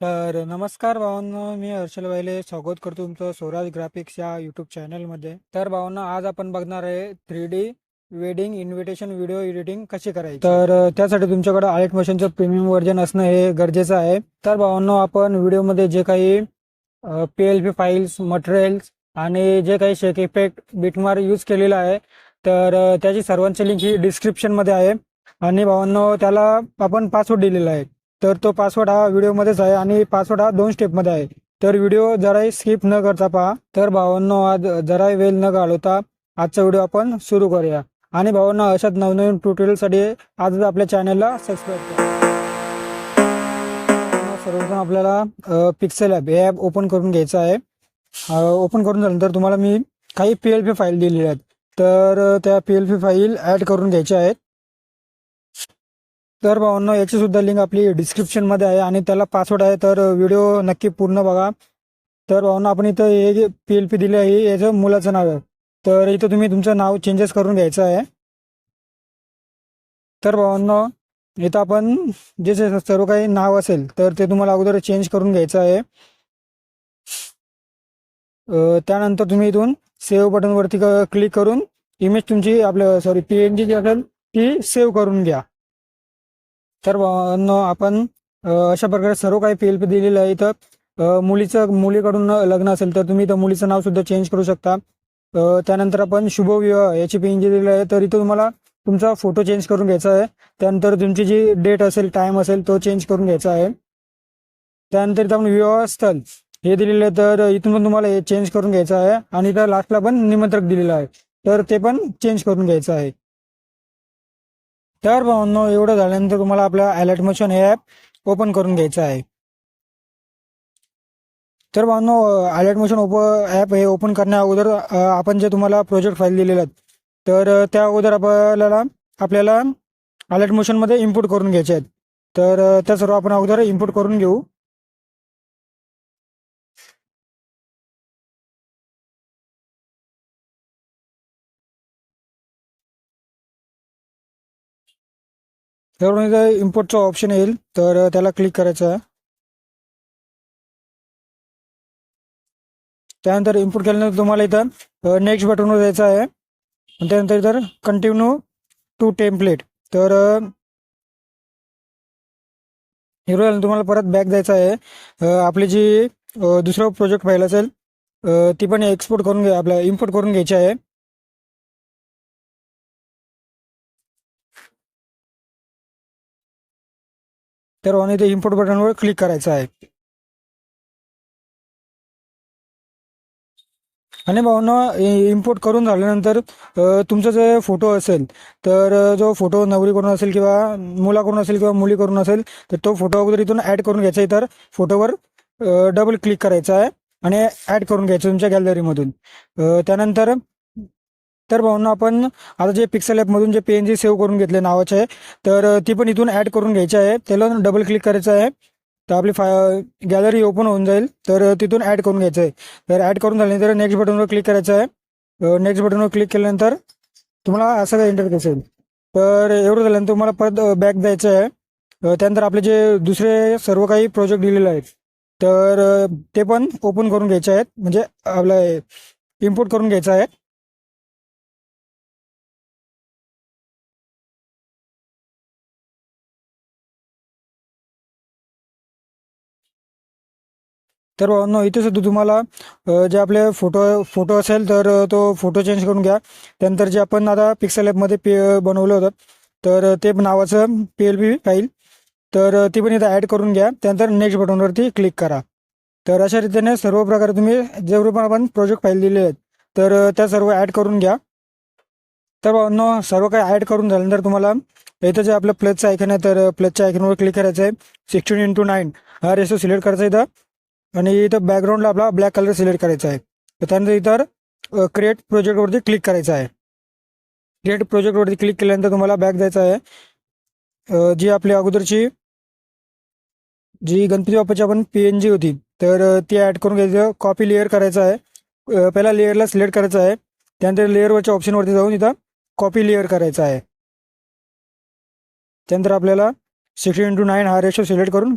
तर नमस्कार भावांनो मी हर्षल वाहिले स्वागत करतो तुमचं स्वराज ग्राफिक्स या यूट्यूब चॅनलमध्ये तर भावांनो आज आपण बघणार आहे three D wedding invitation video editing कशी करायची? तर त्यासाठी तुमच्याकडे आर्ट मशीनचं प्रीमियम व्हर्जन असणं हे गरजेचं आहे. तर भावांनो आपण व्हिडिओमध्ये जे काही P L P files materials आणि जे काही शेक इफेक्ट बिटमार यूज केलेला आहे तर त्याची सर्वांची लिंक ही डिस्क्रिप्शनमध्ये आहे. आणि भावांनो त्याला आपण पासवर्ड दिलेला आहे. तर तो पासवर्ड हा व्हिडिओमध्येच आहे आणि पासवर्ड हा दोन स्टेपमध्ये आहे. तर व्हिडिओ जराही स्किप न करता पहा. तर भावांनो आज जराही वेळ न घालवता आजचा व्हिडिओ आपण सुरू करूया. आणि भावांना अशाच नवनवीन ट्युटोरियलसाठी आजच आपल्या चॅनलला सबस्क्राईब करा. सर्वप्रथम आपल्याला पिक्सेल ॲप हे ॲप ओपन करून घ्यायचं आहे. ओपन करून झाल्यानंतर तुम्हाला मी काही पी एल पी फाईल दिलेल्या आहेत. तर त्या P L P file add करून घ्यायच्या आहेत. तर भावांनो याची सुद्धा लिंक आपली डिस्क्रिप्शनमध्ये आहे आणि त्याला पासवर्ड आहे तर व्हिडिओ नक्की पूर्ण बघा. तर भावांना आपण इथं हे जे पी एल पी दिले आहे याचं मुलाचं नाव आहे. तर इथं तुम्ही तुमचं नाव चेंजेस करून घ्यायचं आहे. तर भावांनो इथं आपण जे सर्व काही नाव असेल तर ते तुम्हाला अगोदर चेंज करून घ्यायचं आहे. त्यानंतर तुम्ही इथून सेव्ह बटनवरती क्लिक करून इमेज तुमची आपलं sorry P N G G असेल ती सेव्ह करून घ्या. तर आपण अशा प्रकारे सर्व काही पी एल पी दिलेलं आहे. इथं मुलीचं मुलीकडून लग्न असेल तर तुम्ही इथं मुलीचं नाव सुद्धा चेंज करू शकता. त्यानंतर आपण शुभविवाह याची पी जी दिलेली आहे तर इथं तुम्हाला तुमचा फोटो चेंज करून घ्यायचा आहे. त्यानंतर तुमची जी डेट असेल टाइम असेल तो चेंज करून घ्यायचा आहे. त्यानंतर इथं आपण विवाहस्थल हे दिलेलं आहे तर इथून पण तुम्हाला हे चेंज करून घ्यायचं आहे. आणि इथं लास्टला पण निमंत्रक दिलेलं आहे. तर ते पण चेंज करून घ्यायचं आहे. तर भावांनो एवढं झाल्यानंतर तुम्हाला आपला अलर्ट मोशन हे ॲप ओपन करून घ्यायचं आहे. तर भावांनो अलर्ट मोशन ओप ॲप हे ओपन करण्या अगोदर आपण जे तुम्हाला प्रोजेक्ट फाईल दिलेलं आहेत तर त्या अगोदर आपल्याला आपल्याला अलर्ट मोशनमध्ये इम्पोर्ट करून घ्यायचे आहेत. तर त्या सर्व आपण अगोदर इम्पोर्ट करून घेऊ. त्यावरून इथं इम्पोर्टचं ऑप्शन येईल तर त्याला क्लिक करायचं आहे. त्यानंतर इम्पोर्ट केल्यानंतर तुम्हाला इथं नेक्स्ट बटनवर जायचं आहे. त्यानंतर इथं कंटिन्यू टू टेम्पलेट तर हिरो तुम्हाला परत बॅक जायचं आहे. आपली जी दुसरं प्रोजेक्ट फाईल असेल ती पण एक्सपोर्ट करून घ्या आपल्या इम्पोर्ट करून घ्यायची आहे. तर ऑन इथे इम्पोर्ट बटनवर क्लिक करायचं आहे. आणि भावना इम्पोर्ट करून झाल्यानंतर तुमचा जे फोटो असेल तर जो फोटो नवरीकडून असेल किंवा मुलाकडून असेल किंवा मुलीकडून असेल तर तो फोटो अगोदर इथून ॲड करून घ्यायचा आहे. तर फोटोवर डबल क्लिक करायचा आहे. आणि ॲड करून घ्यायचं तुमच्या गॅलरीमधून त्यानंतर तर भाऊंना आपण आता जे पिक्सल ॲपमधून जे पी एन जी सेव्ह करून घेतले नावाचे तर ती पण इथून ॲड करून घ्यायची आहे. त्याला डबल क्लिक करायचं आहे. तर आपली फाय गॅलरी ओपन होऊन जाईल. तर तिथून ॲड करून घ्यायचं आहे. तर ॲड करून झाल्यानंतर नेक्स्ट बटनवर क्लिक करायचं आहे. नेक्स्ट बटनवर क्लिक केल्यानंतर तुम्हाला असं काही इंटरफेस येईल तर एवढं झाल्यानंतर तुम्हाला परत बॅक द्यायचं आहे. त्यानंतर आपले जे दुसरे सर्व काही प्रोजेक्ट दिलेले आहेत तर ते पण ओपन करून घ्यायचे आहेत. म्हणजे आपलं इम्पोर्ट करून घ्यायचं आहे. तर भावांनो इथे सुद्धा तुम्हाला जे आपले फोटो फोटो असेल तर तो फोटो चेंज करून घ्या. त्यानंतर जे आपण आता पिक्सल ॲपमध्ये पे बनवलं होतं तर ते नावाचं पी एल पी फाईल तर ती पण इथं ॲड करून घ्या. त्यानंतर नेक्स्ट बटनवरती क्लिक करा. तर अशा रीतीने सर्व प्रकारे तुम्ही जेवढे पण आपण प्रोजेक्ट फाईल दिले आहेत तर त्या सर्व ॲड करून घ्या. तर भावांनो सर्व काही ॲड करून झाल्यानंतर तुम्हाला इथं जे आपलं प्लसचं आयकन आहे तर प्लसच्या आयकनवर क्लिक करायचं आहे सिक्स्टीन इंटू नाईन हा रेशो सिलेक्ट करायचा आहे इथं. आणि इथं बॅकग्राऊंडला आपला ब्लॅक कलर सिलेक्ट करायचा आहे. तर त्यानंतर इतर क्रिएट प्रोजेक्टवरती क्लिक करायचं आहे. क्रिएट प्रोजेक्टवरती क्लिक केल्यानंतर तुम्हाला बॅक द्यायचा आहे. जी आपली अगोदरची जी गणपती बाप्पाची आपण पी एन जी होती तर ती ॲड करून घ्यायचं कॉपी लेअर करायचं आहे. पहिला लेअरला सिलेक्ट करायचं आहे. त्यानंतर लेअरवरच्या ऑप्शनवरती जाऊन इथं कॉपी लेअर करायचं आहे. त्यानंतर आपल्याला सिक्स्टी इंटू नाईन हा रेशो सिलेक्ट करून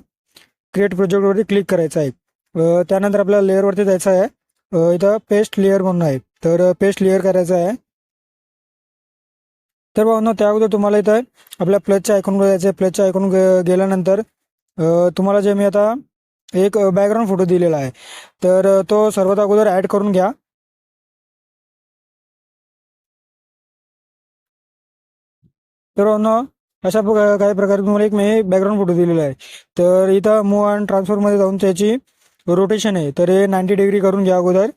क्रिएट प्रोजेक्टवरती क्लिक करायचं आहे. त्यानंतर आपल्याला लेअरवरती जायचं आहे. इथं पेस्ट लेअर म्हणून आहे. तर पेस्ट लेअर करायचं आहे. तर भावना त्या अगोदर तुम्हाला इथं आपल्या प्लसच्या आयकॉनवर जायचं आहे. प्लसच्या आयकॉन गेल्यानंतर तुम्हाला जे मी आता एक बॅकग्राऊंड फोटो दिलेला आहे. तर तो सर्वात अगोदर ॲड करून घ्या. तर अशा काही प्रकारे तुम्हाला एक मी बॅकग्राऊंड फोटो दिलेला आहे. तर इथं मूव अँड ट्रान्सफरमध्ये जाऊन त्याची रोटेशन आहे. तर हे नाईन्टी डिग्री करून घ्या अगोदर.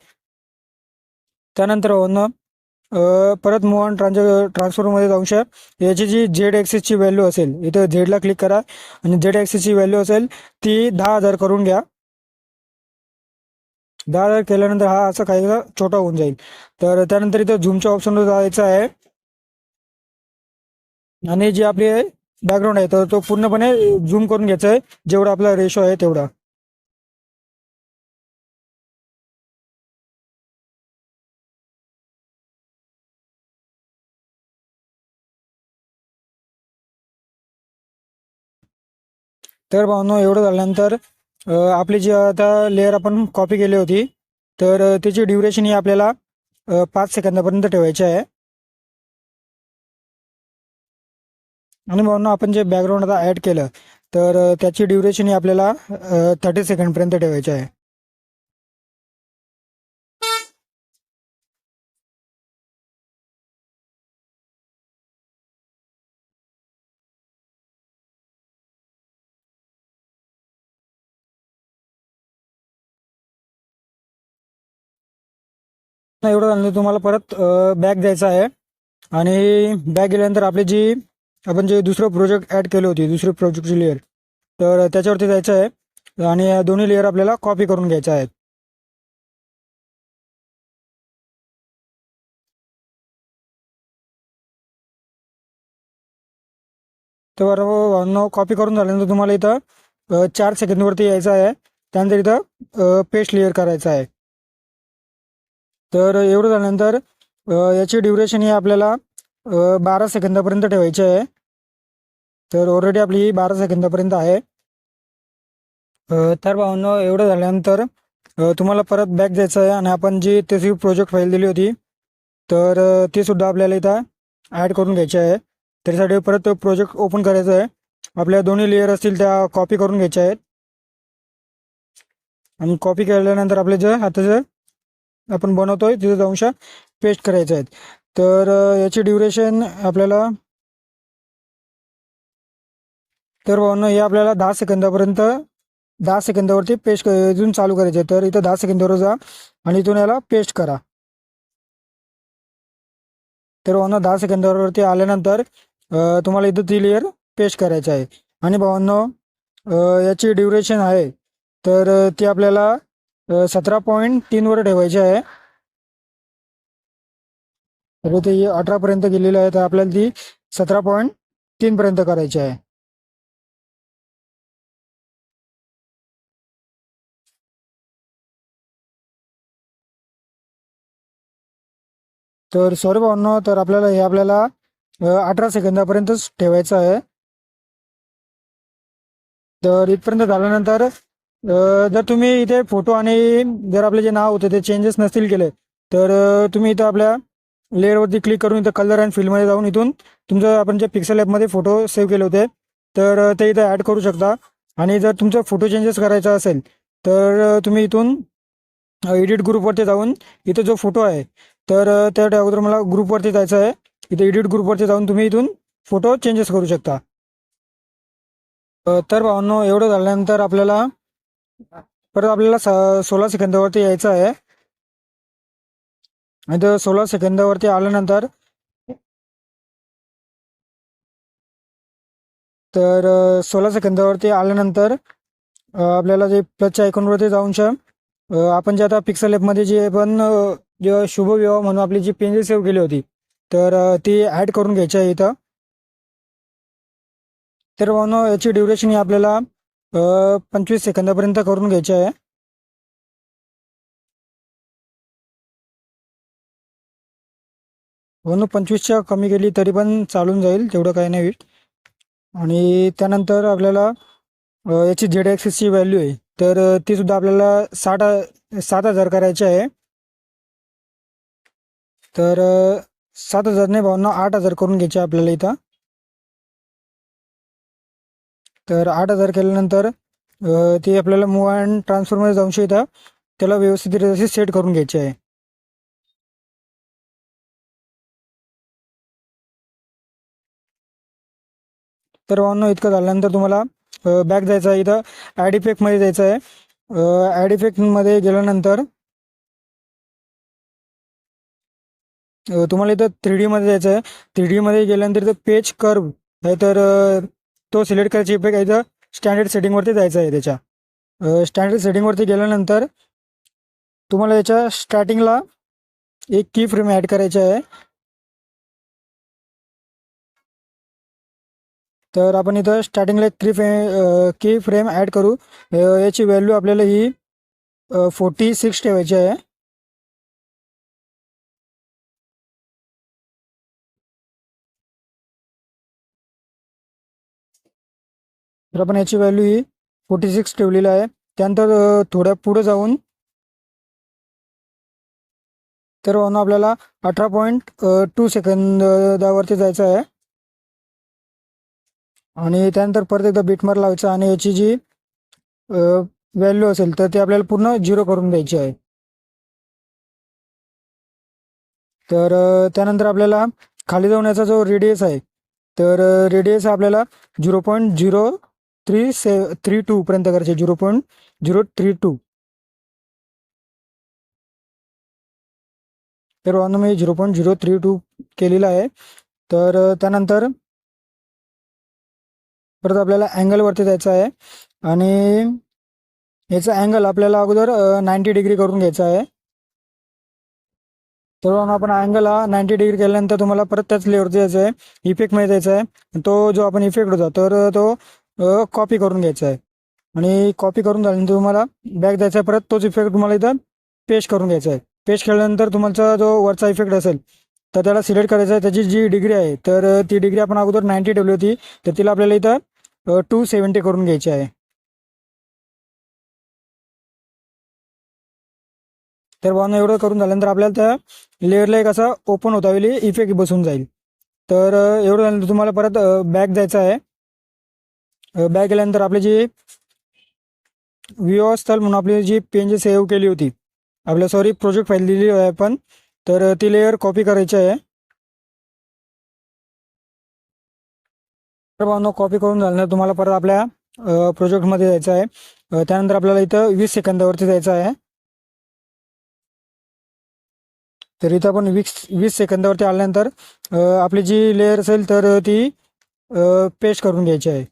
त्यानंतर भावना परत मोहन ट्रान्झ ट्रान्स ट्रान्सफरमध्ये जाऊन याची जी झेड ॲक्सिसची व्हॅल्यू असेल इथं झेडला क्लिक करा. आणि झेड ॲक्सिसची व्हॅल्यू असेल ती दहा हजार करून घ्या. दहा हजार केल्यानंतर हा असा काही छोटा होऊन जाईल. तर त्यानंतर इथं झूमच्या ऑप्शनवर जायचं आहे. आणि जी आपली बॅकग्राऊंड आहे तर तो पूर्णपणे झूम करून घ्यायचा आहे. जेवढा आपला रेशो आहे तेवढा. तर भावनो एवढं झाल्यानंतर आपली जी आता लेअर आपण कॉपी केली होती तर त्याची ड्युरेशन ही आपल्याला पाच सेकंदापर्यंत ठेवायची आहे. आणि भावनो आपण जे बॅकग्राऊंड आता ॲड केलं तर त्याची ड्युरेशन ही आपल्याला थर्टी सेकंडपर्यंत ठेवायची आहे. एवढं झालं तुम्हाला परत बॅग द्यायचा आहे. आणि बॅग गेल्यानंतर आपली जी आपण जे दुसरं प्रोजेक्ट ॲड केली होती दुसरी प्रोजेक्टची लेअर तर त्याच्यावरती जायचं आहे. आणि या दोन्ही लेअर आपल्याला कॉपी करून घ्यायच्या आहेत. तर बरोबर कॉपी करून झाल्यानंतर तुम्हाला इथं चार सेकंदवरती यायचं आहे. त्यानंतर इथं पेस्ट लेअर करायचं आहे. तर एवढं झाल्यानंतर याची ड्युरेशन ही आपल्याला बारा सेकंदापर्यंत ठेवायची आहे. तर ऑलरेडी आपली ही बारा सेकंदापर्यंत आहे. तर भावनं एवढं झाल्यानंतर तुम्हाला परत बॅक द्यायचं आहे आणि आपण जी त्याची प्रोजेक्ट फाईल दिली होती तर ती सुद्धा आपल्याला इथं ॲड करून घ्यायची आहे. त्यासाठी परत प्रोजेक्ट ओपन करायचं आहे. आपल्या दोन्ही लेअर असतील त्या कॉपी करून घ्यायच्या आहेत. आणि कॉपी केल्यानंतर आपले जे आता जे आपण बनवतोय तिथे जाऊन पेस्ट करायचे आहेत. तर याची ड्युरेशन आपल्याला तर भावनं हे आपल्याला दहा सेकंदापर्यंत दहा सेकंदावरती पेस्ट इथून चालू करायचे आहे. तर इथं दहा सेकंदावर जा आणि इथून याला पेस्ट करा. तर भावना दहा सेकंदावरती आल्यानंतर तुम्हाला इथं ती लेअर पेस्ट करायचं आहे. आणि भावांनो याची ड्युरेशन आहे. तर ती आपल्याला सतरा पॉईंट तीनवर ठेवायचे आहे. तर ते अठरापर्यंत गेलेली आहे तर आपल्याला ती सतरा पॉईंट तीनपर्यंत करायची आहे. तर सॉरी भावांनो तर आपल्याला हे आपल्याला अठरा सेकंदापर्यंतच ठेवायचं आहे. तर इथपर्यंत झाल्यानंतर जर तुम्ही इथे फोटो आणि जर आपले जे नाव होते ते चेंजेस नसतील केले तर तुम्ही इथं आपल्या लेअरवरती क्लिक करून इथं कलर अँड फील्डमध्ये जाऊन इथून तुमचं आपण जे पिक्सल ॲपमध्ये फोटो सेव्ह केले होते तर ते इथं ॲड करू शकता. आणि जर तुमचं फोटो चेंजेस करायचा असेल तर तुम्ही इथून एडिट ग्रुपवरती जाऊन इथं जो फोटो आहे तर त्या अगोदर मला ग्रुपवरती जायचं आहे. इथे एडिट ग्रुपवरती जाऊन तुम्ही इथून फोटो चेंजेस करू शकता. तर भावांनो एवढं झाल्यानंतर आपल्याला परत आपल्याला सोळा सेकंदावरती यायचं आहे. आणि तर सोळा सेकंदावरती आल्यानंतर तर सोळा सेकंदावरती आल्यानंतर आपल्याला जे प्लसच्या आयकॉनवरती जाऊन आपण जे आता पिक्सल ॲपमध्ये जे पण जे जे शुभविवाह म्हणून आपली जी पेंजी सेव्ह केली होती तर ती ॲड करून घ्यायची आहे इथं. तर म्हणून याची ड्युरेशन ही आपल्याला पंचवीस सेकंदापर्यंत करून घ्यायची आहे. हो म्हणून पंचवीसच्या कमी केली तरी पण चालून जाईल तेवढं काही नाही. आणि त्यानंतर आपल्याला याची झेड ॲक्सिसची व्हॅल्यू आहे. तर तीसुद्धा ती सुद्धा आपल्याला साठ सात हजार करायची आहे. तर सात हजार नाही भावना आठ हजार करून घ्यायचे आपल्याला इथं. तर आठ हजार केल्यानंतर ते आपल्याला मूव अँड ट्रान्सफरमध्ये जाऊन इथं त्याला व्यवस्थित असे सेट करून घ्यायची आहे. तर भावना इतकं झाल्यानंतर तुम्हाला बॅक जायचं आहे इथं. ॲड इफेक्टमध्ये जायचं आहे. ॲड इफेक्टमध्ये गेल्यानंतर तुम्हाला इथं थ्री डीमध्ये जायचं आहे. थ्री डीमध्ये गेल्यानंतर इथं पेज कर्व आहे तर तो सिलेक्ट करायची इफेक्ट आहे इथं स्टँडर्ड सेटिंगवरती जायचं आहे त्याच्या. स्टँडर्ड सेटिंगवरती गेल्यानंतर तुम्हाला याच्या स्टार्टिंगला एक की फ्रेम ॲड करायची आहे. तर आपण इथं स्टार्टिंगला एक की फ्रेम की फ्रेम ॲड करू. याची व्हॅल्यू आपल्याला ही फोर्टी सिक्स ठेवायची आहे. तर आपण याची व्हॅल्यू ही फोर्टी सिक्स ठेवलेली आहे. त्यानंतर थोड्या पुढं जाऊन तर म्हणून आपल्याला अठरा पॉईंट टू सेकंदावरती जायचं आहे. आणि त्यानंतर परत एकदा बीटमार लावायचं आणि याची जी व्हॅल्यू असेल तर ती आपल्याला पूर्ण झिरो करून द्यायची आहे. तर त्यानंतर आपल्याला खाली जाऊन याचा जो रेडियस आहे तर रेडियस आपल्याला झिरो पॉईंट झिरो थ्री से थ्री टू पर्यंत करायचे zero point zero three two तर मी zero point zero three two केलेला आहे. तर त्यानंतर परत आपल्याला अँगलवरती जायचं आहे. आणि याचा अँगल आपल्याला अगोदर नाईंटी डिग्री करून घ्यायचा आहे. तर आपण अँगल हा नाईंटी डिग्री केल्यानंतर तुम्हाला परत त्याच लेअरवरती जायचं आहे. इफेक्टमध्ये जायचं आहे. तो जो आपण इफेक्ट होता तर तो कॉपी करून घ्यायचा आहे. आणि कॉपी करून झाल्यानंतर तुम्हाला बॅक द्यायचा आहे परत तोच इफेक्ट तुम्हाला इथं पेस्ट करून घ्यायचा आहे. पेस्ट केल्यानंतर तुमचा जो वरचा इफेक्ट असेल तर त्याला सिलेक्ट करायचा आहे. त्याची जी डिग्री आहे तर ती डिग्री आपण अगोदर नाईंटी ठेवली होती तर तिला आपल्याला इथं टू सेवन्टी करून घ्यायची आहे. तर भावना एवढं करून झाल्यानंतर आपल्याला त्या लेअरला एक असा ओपन होता येईल इफेक्ट बसून जाईल. तर एवढं झाल्यानंतर तुम्हाला परत बॅक द्यायचा आहे. बॅक गेल्यानंतर आपली जी विवाहस्थल स्थल म्हणून आपली जी पेन सेव्ह केली होती आपल्या सॉरी प्रोजेक्ट फाईल दिली आहे आपण तर ती लेअर कॉपी करायची आहे. तर भावना कॉपी करून झाल्यानंतर तुम्हाला परत आपल्या प्रोजेक्टमध्ये जायचं आहे. त्यानंतर आपल्याला इथं वीस सेकंदावरती जायचं आहे. तर इथं आपण वीस वीस सेकंदावरती आल्यानंतर आपली जी लेअर असेल तर ती पेस्ट करून घ्यायची आहे.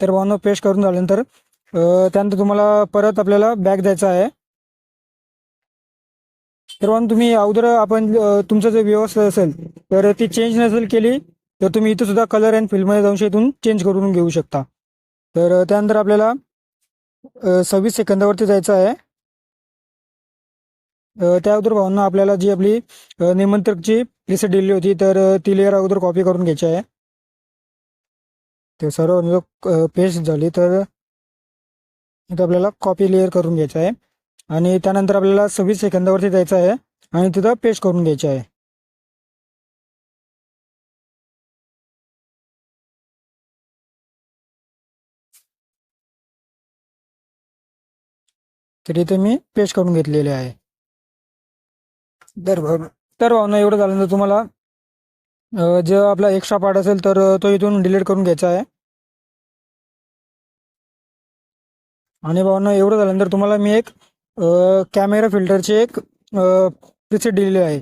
तर भावना पेस्ट करून झाल्यानंतर त्यानंतर तुम्हाला परत आपल्याला बॅग द्यायचा आहे. तर भावना तुम्ही अगोदर आपण तुमचं जे व्यवस्था असेल तर ती चेंज नसेल केली तर तुम्ही इथं सुद्धा कलर अँड फिल्ममध्ये जाऊन इथून चेंज करून घेऊ शकता. तर त्यानंतर आपल्याला सव्वीस सेकंदावरती जायचं आहे. त्या अगोदर भावना आपल्याला जी आपली निमंत्रकची लिस्ट दिली होती तर ती लेअर अगोदर कॉपी करून घ्यायची आहे. ते सर्व पेस्ट झाली तर इथं आपल्याला कॉपी लेअर करून घ्यायचं आहे. आणि त्यानंतर आपल्याला सव्वीस सेकंदावरती जायचं आहे आणि तिथं पेस्ट करून घ्यायचं आहे. तर इथे मी पेस्ट करून घेतलेले आहे. तर भाव- तर भावना एवढं झाल्यानंतर तुम्हाला जो आपला एक्स्ट्रा पार्ट असेल तर तो इथून डिलीट करून घ्यायचा आहे. आणि भावांना एवढं झाल्यानंतर तुम्हाला मी एक कॅमेरा फिल्टरची एक प्रिसेट दिलेली आहे.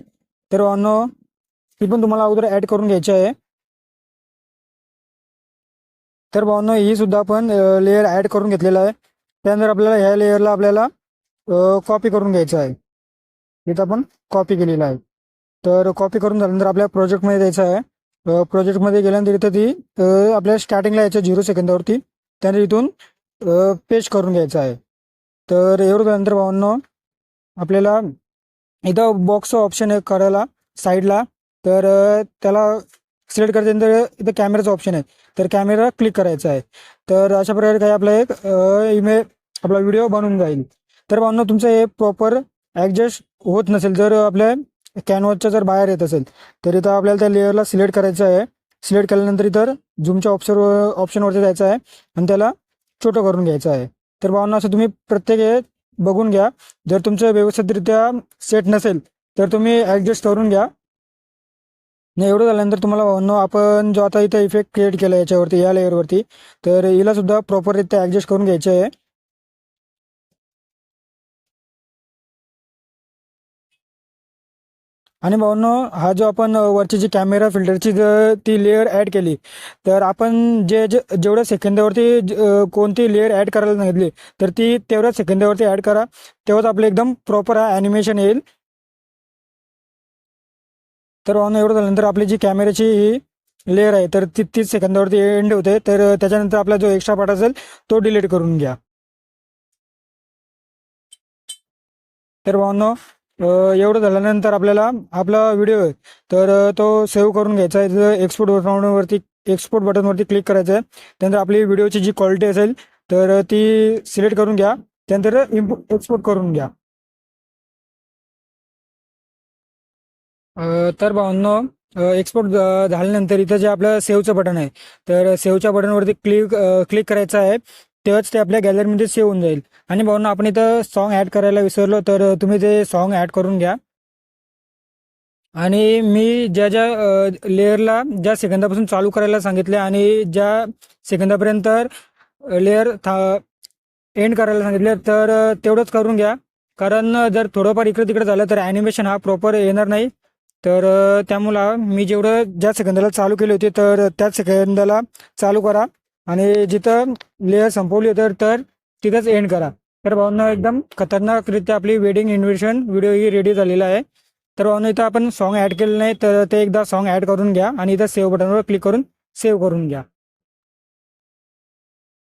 तर भावना ती पण तुम्हाला अगोदर ॲड करून घ्यायची आहे. तर भावांना ही सुद्धा आपण लेअर ॲड करून घेतलेला आहे. त्यानंतर आपल्याला ह्या लेअरला आपल्याला कॉपी करून घ्यायचं आहे. इथं आपण कॉपी केलेलं आहे. तर कॉपी करून झाल्यानंतर आपल्या प्रोजेक्टमध्ये द्यायचं आहे. प्रोजेक्टमध्ये गेल्यानंतर इथं ती आपल्या स्टार्टिंगला यायचं झिरो सेकंदावरती त्यानंतर इथून पेस्ट करून घ्यायचं आहे. तर एवढं झाल्यानंतर भावांनो आपल्याला इथं बॉक्सचं ऑप्शन आहे करायला साईडला तर त्याला सिलेक्ट करायच्यानंतर इथं कॅमेराचं ऑप्शन आहे. तर कॅमेरा क्लिक करायचा आहे. तर अशा प्रकारे काही आपला एक इमेज आपला व्हिडिओ बनून जाईल. तर भावांनो तुमचं हे प्रॉपर ॲडजस्ट होत नसेल जर आपल्या कॅनव्हासच्या जर बाहेर येत असेल तर इथं आपल्याला त्या लेअरला सिलेक्ट करायचं आहे. सिलेक्ट केल्यानंतर इतर झूमच्या ऑप्शन ऑप्शनवरती जायचं आहे आणि त्याला छोटं करून घ्यायचं आहे. तर भावना असं तुम्ही प्रत्येक हे बघून घ्या. जर तुमचं व्यवस्थितरित्या सेट नसेल तर तुम्ही ॲडजस्ट करून घ्या. नाही एवढं झाल्यानंतर तुम्हाला भावनो आपण जो आता इथं इफेक्ट क्रिएट केला याच्यावरती या लेअरवरती तर हिला सुद्धा प्रॉपररित्या ॲडजस्ट करून घ्यायचे आहे. आणि भाऊनो हा जो आपण वरची जी कॅमेरा फिल्टरची जर ती लेअर ॲड केली तर आपण जे जे जेवढ्या सेकंदावरती कोणती लेअर ॲड करायला सांगितली तर ती तेवढ्या सेकंदावरती ॲड करा. तेव्हाच आपलं एकदम प्रॉपर ॲनिमेशन येईल. तर भाऊनो एवढं झाल्यानंतर आपली जी कॅमेऱ्याची ही लेअर आहे तर ती तीस सेकंदावरती एंड होते तर त्याच्यानंतर आपला जो एक्स्ट्रा पार्ट असेल तो डिलीट करून घ्या. तर भावनो एवढं झाल्यानंतर आपल्याला आपला व्हिडिओ आहे. तर तो सेव्ह करून घ्यायचा आहे. तर एक्सपोर्ट बटनवरती एक्सपोर्ट बटनवरती क्लिक करायचं आहे. त्यानंतर आपली व्हिडिओची जी क्वालिटी असेल तर ती सिलेक्ट करून घ्या. त्यानंतर इम्पो एक्सपोर्ट करून घ्या. तर भावांनो एक्सपोर्ट झाल्यानंतर इथं जे आपलं सेव्हचं बटन आहे तर सेव्हच्या बटनवरती क्लिक क्लिक करायचं आहे. तेव्हाच ते आपल्या गॅलरीमध्ये सेव्ह होऊन जाईल. आणि भावना आपण इथं सॉन्ग ॲड करायला विसरलो तर तुम्ही ते सॉन्ग ॲड करून घ्या. आणि मी ज्या ज्या लेअरला ज्या सेकंदापासून चालू करायला सांगितले आणि ज्या सेकंदापर्यंत लेअर था एंड करायला सांगितले तर तेवढंच करून घ्या. कारण जर थोडंफार इकडे तिकडे झालं तर ॲनिमेशन हा प्रॉपर येणार नाही. तर त्यामुळं मी जेवढं ज्या सेकंदाला चालू केली होती तर त्याच सेकंदाला चालू करा. आणि जिथं लेअर संपवली तर तर तिथंच एंड करा. तर भावना एकदम खतरनाकरित्या आपली वेडिंग इन्व्हिटेशन व्हिडिओ ही रेडी झालेला आहे. तर भावना इथं आपण सॉन्ग ॲड केलं नाही तर ते एकदा सॉन्ग ॲड करून घ्या आणि इथं सेव्ह बटनवर क्लिक करून सेव्ह करून घ्या.